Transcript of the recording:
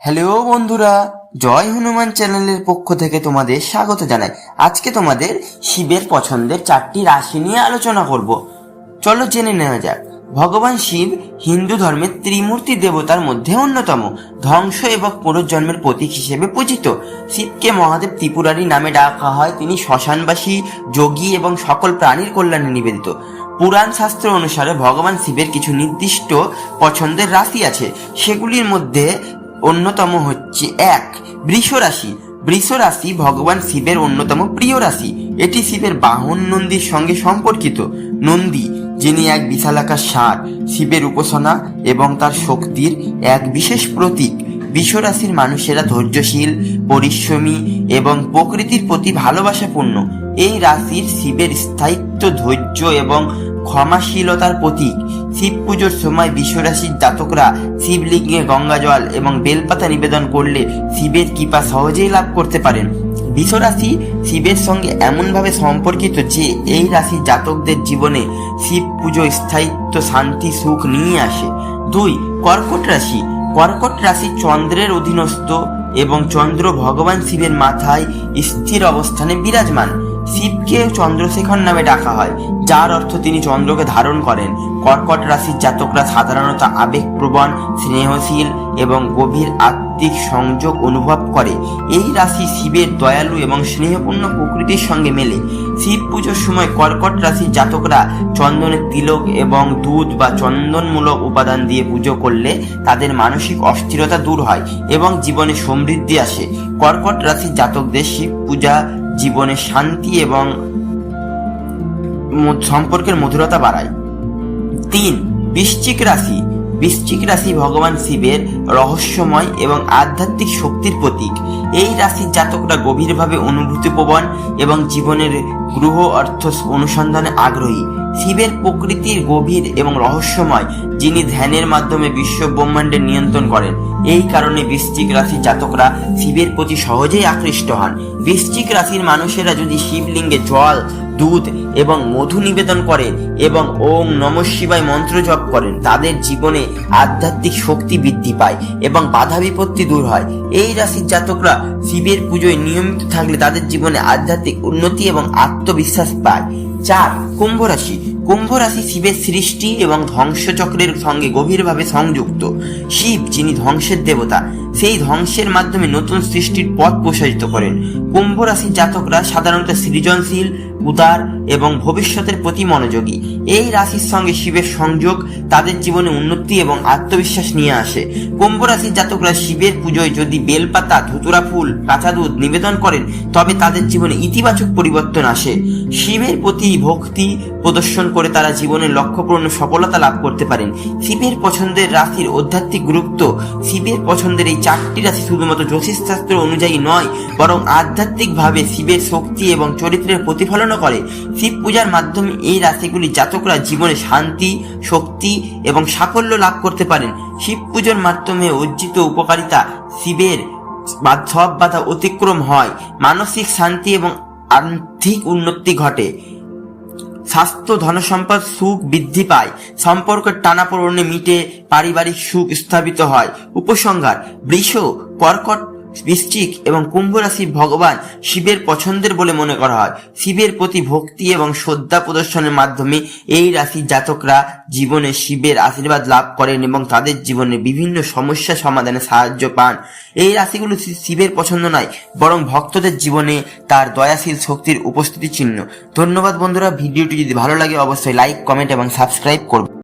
Hello বন্ধুরা, জয় হনুমান চ্যানেলের পক্ষ থেকে তোমাদের স্বাগত জানাই। আজকে তোমাদের শিবের পছন্দের চারটি রাশি নিয়ে আলোচনা করব। চলো জেনে নেওয়া যাক। ভগবান শিব হিন্দু ধর্মের ত্রিমূর্তি দেবতার মধ্যে অন্যতম। ধ্বংস এবং পুনর্জন্মের প্রতীক হিসেবে পূজিত। শিবকে মহাদেব ত্রিপুরারি নামে ডাকা হয়। তিনি শ্মশানবাসী, যোগী এবং সকল প্রাণীর কল্যাণে নিবেদিত। পুরাণ শাস্ত্র অনুসারে ভগবান শিবের কিছু নির্দিষ্ট পছন্দের রাশি আছে। সেগুলির মধ্যে অন্যতম হচ্ছে এক বৃষ রাশি বৃষ রাশি ভগবান শিবের অন্যতম প্রিয় রাশি। এটি শিবের বাহন নন্দীর সঙ্গে সম্পর্কিত। নন্দী, যিনি এক বিশালাকার ষাঁড় শিবের উপাসনা এবং তার শক্তির এক বিশেষ প্রতীক। বৃষ রাশির মানুষেরা ধৈর্যশীল, পরিশ্রমী এবং প্রকৃতির প্রতি ভালোবাসাপূর্ণ। এই রাশির শিবের স্থায়িত্ব, ধৈর্য এবং ক্ষমাশীলতার প্রতীক। শিব পুজোর সময় বিশ্বরাশির জাতকরা শিবলিঙ্গে গঙ্গা জল এবং বেলপাতা নিবেদন করলে শিবের কৃপা সহজেই লাভ করতে পারেন। বিশ্বরাশি শিবের সঙ্গে এমনভাবে সম্পর্কিত যে এই রাশির জাতকদের জীবনে শিব পুজো স্থায়িত্ব, শান্তি, সুখ নিয়ে আসে। দুই, কর্কট রাশি। কর্কট রাশি চন্দ্রের অধীনস্থ এবং চন্দ্র ভগবান শিবের মাথায় স্থির অবস্থানে বিরাজমান। শিবকে চন্দ্রশেখর নামে ডাকা হয়, যার অর্থ তিনি চন্দ্রকে ধারণ করেন। কর্কট রাশির জাতকরা সাধারণত আবেগপ্রবণ, স্নেহশীল এবং গভীর আত্মিক সংযোগ অনুভব করে। এই রাশি শিবের দয়ালু এবং স্নেহপূর্ণ প্রকৃতির সঙ্গে মেলে। শিব পুজোর সময় কর্কট রাশির জাতকরা চন্দনের তিলক এবং দুধ বা চন্দনমূলক উপাদান দিয়ে পুজো করলে তাদের মানসিক অস্থিরতা দূর হয় এবং জীবনে সমৃদ্ধি আসে। কর্কট রাশির জাতকদের শিব পূজা জীবনে শান্তি এবং সম্পর্কের মধুরতা বাড়ায়। তিন বৃশ্চিক রাশি বৃশ্চিক রাশি ভগবান শিবের রহস্যময় এবং আধ্যাত্মিক শক্তির প্রতীক। এই রাশির জাতকরা গভীরভাবে অনুভূতিপ্রবণ এবং জীবনের গ্রহ অর্থ অনুসন্ধানে আগ্রহী। শিবের প্রকৃতির গভীর এবং রহস্যময়, যিনি ধ্যানের মাধ্যমে বিশ্ব ব্রহ্মাণ্ডের নিয়ন্ত্রণ করেন। এই কারণে বৃশ্চিক রাশির জাতকরা শিবের প্রতি সহজেই আকৃষ্ট হন। বৃশ্চিক রাশির মানুষেরা যদি শিবলিঙ্গে জল দুধ এবং মধু নিবেদন করেন এবং ওম নম শিবায় মন্ত্র জপ করেন। তাদের জীবনে আধ্যাত্মিক শক্তি বৃদ্ধি পায় এবং বাধা বিপত্তি দূর হয়। এই রাশির জাতকরা শিবের পুজোয় নিয়মিত থাকলে তাদের জীবনে আধ্যাত্মিক উন্নতি এবং আত্মবিশ্বাস পায়। চার, কুম্ভ রাশি। কুম্ভ রাশি শিবের সৃষ্টি এবং ধ্বংসচক্রের সঙ্গে গভীরভাবে সংযুক্ত। শিব, যিনি ধ্বংসের দেবতা সেই ধ্বংসের মাধ্যমে নতুন সৃষ্টির পথ প্রসারিত করেন। কুম্ভ রাশির জাতকরা সাধারণত সৃজনশীল, উদার এবং ভবিষ্যতের প্রতি মনোযোগী। এই রাশির সঙ্গে শিবের সংযোগ তাদের জীবনে উন্নতি এবং আত্মবিশ্বাস নিয়ে আসে। কুম্ভ রাশির জাতকরা শিবের পুজোয় যদি বেলপাতা, ধুতুরা ফুল, কাঁচা দুধ নিবেদন করেন, তবে তাদের জীবনে ইতিবাচক পরিবর্তন আসে। শিবের প্রতি ভক্তি প্রদর্শন করে তারা জীবনের লক্ষ্যপূর্ণ সফলতা লাভ করতে পারেন। শিবের পছন্দের রাশির আধ্যাত্মিক গুরুত্ব শিবের পছন্দের এই চারটি রাশি শুধুমাত্র জ্যোতিষশাস্ত্র অনুযায়ী নয়, বরং আধ্যাত্মিকভাবে শিবের শক্তি এবং চরিত্রের প্রতিফলনও করে। শিব পূজার মাধ্যমে এই রাশিগুলি জাতকরা জীবনে শান্তি, শক্তি এবং সাফল্য লাভ করতে পারেন। শিব পুজোর মাধ্যমে অর্জিত উপকারিতা শিবের সব বাধা অতিক্রম হয়। মানসিক শান্তি এবং আর্থিক উন্নতি ঘটে। স্বাস্থ্য, ধনসম্পদ, সুখ বৃদ্ধি পায়। সম্পর্কের টানাপোড়নে মিটে পারিবারিক সুখ স্থাপিত হয়। উপসংহার, বৃষ, কর্কট বৃশ্চিক এবং কুম্ভ রাশি ভগবান শিবের পছন্দের বলে মনে করা হয়। শিবের প্রতি ভক্তি এবং শ্রদ্ধা প্রদর্শনের মাধ্যমে এই রাশির জাতকরা জীবনে শিবের আশীর্বাদ লাভ করেন এবং তাদের জীবনে বিভিন্ন সমস্যা সমাধানে সাহায্য পান। এই রাশিগুলো শিবের পছন্দ নয়, বরং ভক্তদের জীবনে তার দয়াশীল শক্তির উপস্থিতি চিহ্ন ধন্যবাদ বন্ধুরা, ভিডিওটি যদি ভালো লাগে অবশ্যই লাইক কমেন্ট এবং সাবস্ক্রাইব করবে।